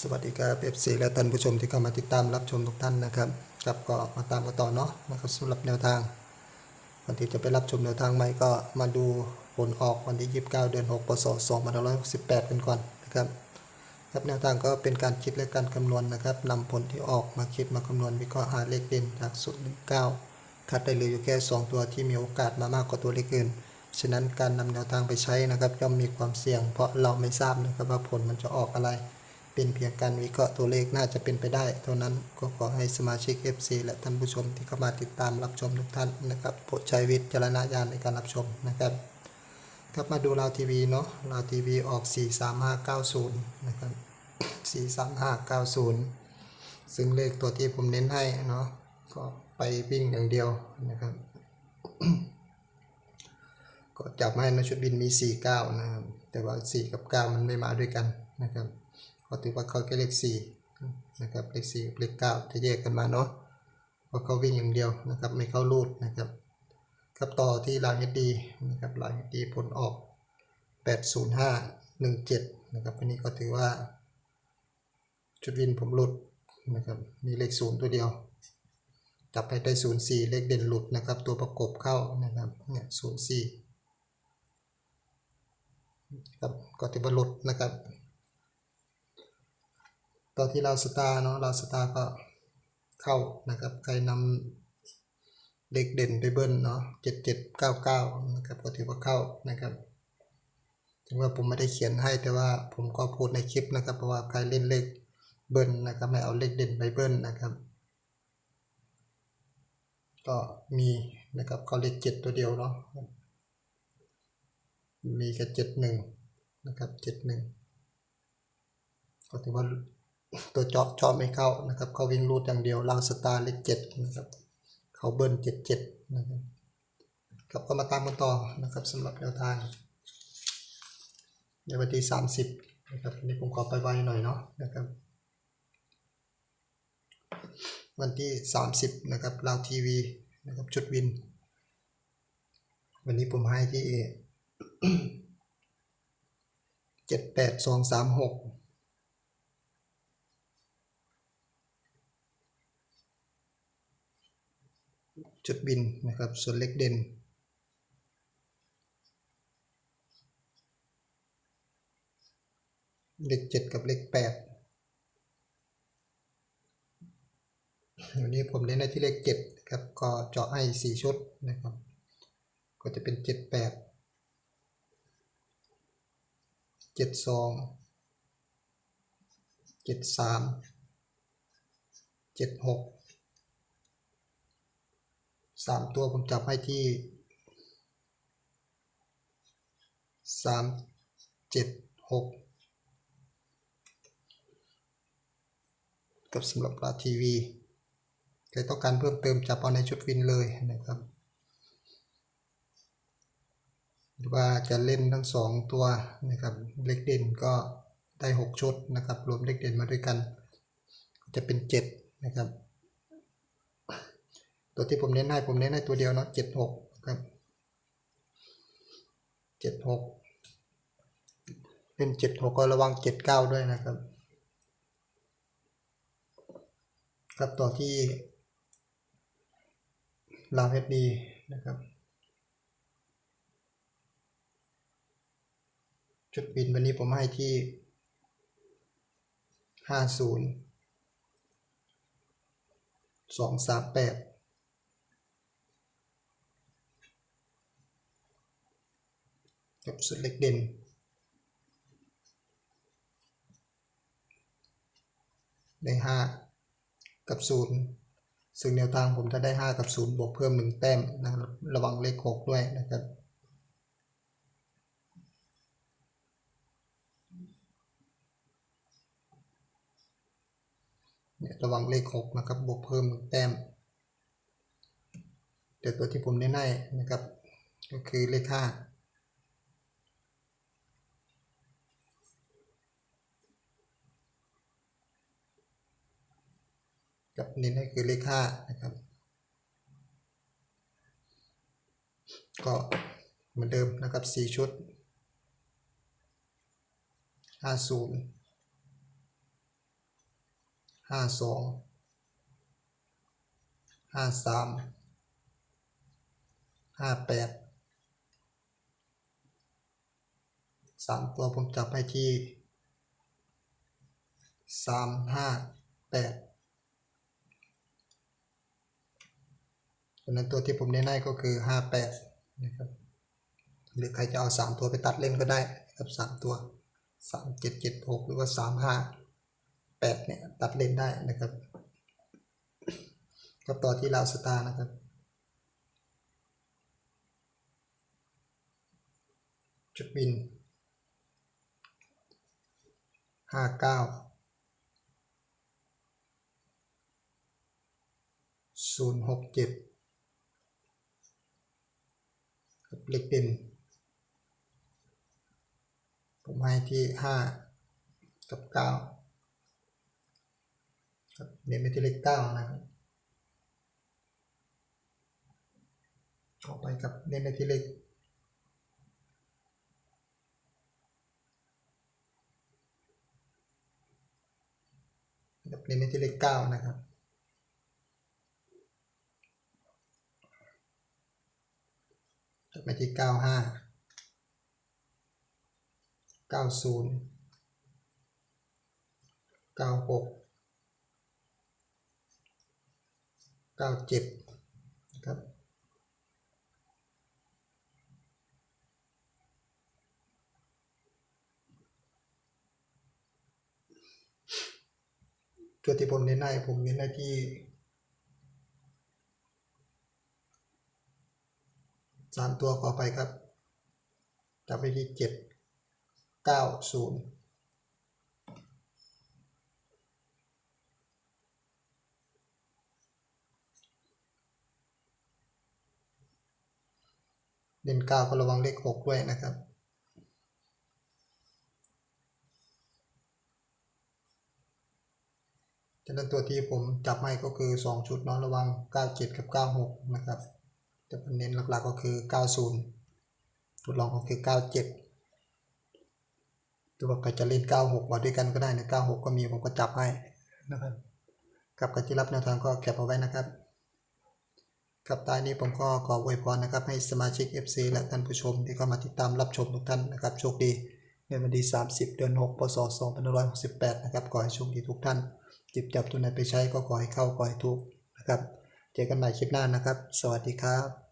สวัสดีครับเอฟซีและท่านผู้ชมที่เข้ามาติดตามรับชมทุกท่านนะครับครับก็มาตามกันต่อเนาะนะครับสำหรับแนวทางวันที่จะไปรับชมแนวทางใหม่ก็มาดูผลออกวันที่ 29 เดือน6ปศ2568 กันก่อนนะครับครับแนวทางก็เป็นการคิดและการคำนวณนะครับนำผลที่ออกมาคิดมาคำนวณวิเคราะห์หาเลขเด่นจากสูตร19คัดได้เหลืออยู่แค่ 2 ตัวที่มีโอกาสมามากกว่าตัวเลขอื่นฉะนั้นการนำแนวทางไปใช้นะครับย่อมมีความเสี่ยง เพราะเราไม่ทราบนะครับว่าผลมันจะออกอะไร เป็นเพียงการวิเคราะห์ตัวเลขน่าจะเป็นไปได้ เท่านั้นก็ขอให้สมาชิก FC และท่านผู้ชมที่เข้ามาติดตามรับชมทุกท่านนะครับโปรดใช้วิจารณญาณในการรับชมนะครับครับมาดูลาวทีวีเนาะลาวทีวีออก 43590 นะครับ 43590 ซึ่งเลขตัวที่ผมเน้นให้เนาะก็ไปวิ่งอย่างเดียวนะครับ ก็จับให้นะชุดบินมี 49 นะครับ แต่ว่า 4 กับ 9 มันไม่มาด้วยกันนะครับ ก็ถือว่าเขาแค่เลข4นะครับเลข4กับเลข9จะแยกกันมาเนาะเพราะเขาวิ่งอย่างเดียวนะครับไม่เข้ารูดนะครับครับต่อที่ลายเฮดดีนะครับลายเฮดดีผลออก 80517นะครับอันนี้ก็ถือว่าชุดวินผมหลุดนะครับมีเลข0ตัวเดียวจับไปได้04เลขเด่นหลุดนะครับ ตัวประกบเข้านะครับเนี่ย04ครับก็ถือว่าหลุดนะครับ ตอนที่เราสตาร์เนาะเราสตาร์ก็เข้านะครับ ใครนำเลขเด่นไปเบิ้ลเนาะเจ็ดเจ็ดเก้าเก้านะครับก็ถือว่าเข้านะครับถึงว่าผมไม่ได้เขียนให้แต่ว่าผมก็พูดในคลิปนะครับ เพราะว่าใครเล่นเลขเบิ้ลนะครับไม่เอาเลขเด่นไปเบิ้ลนะครับ ก็มีนะครับเขาเลขเจ็ดตัวเดียวเนาะมีแค่เจ็ดหนึ่งนะครับเจ็ดหนึ่งก็ถือว่า ตัวเจาะเจาะไม่เข้านะครับ เขาวิ่งรูดอย่างเดียวลางสตาร์เลขเจ็ดนะครับ เขาเบิ้ลเจ็ดเจ็ดนะครับครับก็มาตามกันต่อนะครับสำหรับแนวทาง ในวันที่สามสิบนะครับอันนี้ผมขอไปไวหน่อยเนาะนะครับ วันที่สามสิบนะครับลาวทีวีนะครับชุดวิน วันนี้ผมให้ที่เจ็ดแปดสองสามหก จุดบินนะครับ ส่วนเล็กเด่น เลขเจ็ดกับเลขแปดวันนี้ผมเน้นในที่เลขเจ็ดครับก็เจาะให้สี่ชุดนะครับ ก็จะเป็นเจ็ดแปดเจ็ดสองเจ็ดสามเจ็ดหก สามตัวผมจับให้ที่สามเจ็ดหกกับสำหรับปลาทีวีใครต้องการเพิ่มเติมจับเอาในชุดวินเลยนะครับ หรือว่าจะเล่นทั้งสองตัวนะครับเล็กเด่นก็ได้ 6 ชุดนะครับ รวมเล็กเด่นมาด้วยกัน จะเป็น 7 นะครับ ตัวที่ผมเน้นให้ผมเน้นให้ตัวเดียวเนาะเจ็ดหกครับเจ็ดหกเป็นเจ็ดหกก็ระวังเจ็ดเก้าด้วยนะครับ ครับต่อที่ลาวเฮดดีนะครับจุดบินวันนี้ผมให้ที่ห้าศูนย์สองสามแปด กับสุดเล็กเด่น ได้ห้ากับศูนย์ซึ่งแนวทางผมจะได้ห้ากับศูนย์บวกเพิ่มหนึ่งแต้มนะครับระวังเลขหกด้วยนะครับเนี่ยระวังเลขหกนะครับ บวกเพิ่มหนึ่งแต้มแต่ตัวที่ผมเน้นให้นะครับ ก็คือเลข ห้ากับเน้นให้คือเลขห้านะครับ ก็เหมือนเดิมนะครับสี่ชุดห้าศูนย์ห้าสองห้าสามห้าแปดสามตัวผมจับให้ที่สามห้าแปด ดังนั้นตัวที่ผมเน้นให้ก็คือห้าแปดนะครับ หรือใครจะเอาสามตัวไปตัดเล่นก็ได้นะครับสามตัวสามเจ็ดเจ็ดหกหรือว่าสามห้าแปดเนี่ย ตัดเล่นได้นะครับก็ต่อที่ลาวสตาร์นะครับจุดบินห้า เก้าศูนย์หกเจ็ดครับเลขเด่น ผมให้ที่ห้ากับเก้าครับเน้นไปที่เลขเก้านะครับออไปกับเน้นไปที่เลขครับเน้นไปที่เลขเก้านะครับ จบ ไปที่เก้าห้าเก้าศูนย์เก้าหกเก้าเจ็ดนะครับตัวที่ผมเน้นให้ผมเน้นให้ที่ สามตัวขอไปครับจับไปที่เจ็ดเก้าศูนย์เด่นเก้าก็ระวังเลขหกด้วยนะครับฉะนั้นตัวที่ผมจับให้ก็คือ 2 ชุดเนาะระวัง 97 กับ 96 นะครับ แต่ประเด็นหลักๆก็คือ 90ตัวรองก็คือ 97ตัวใครจะเล่น 96มาด้วยกันก็ได้นะ96 ก็มีผมก็จับให้นะครับกับการที่รับแนวทางก็แคปเอาไว้นะครับ กับตายนี้ผมก็ขออวยพรนะครับ ให้สมาชิก FC และท่านผู้ชมที่เข้ามาติดตามรับชมทุกท่านนะครับ โชคดีในวันที่ 30 เดือน 6 พศ 2568 นะครับ ขอให้โชคดีทุกท่าน จิบจับตัวไหนไปใช้ก็ขอให้เข้าขอให้ถูกนะครับ เจอกันใหม่คลิปหน้านะครับ สวัสดีครับ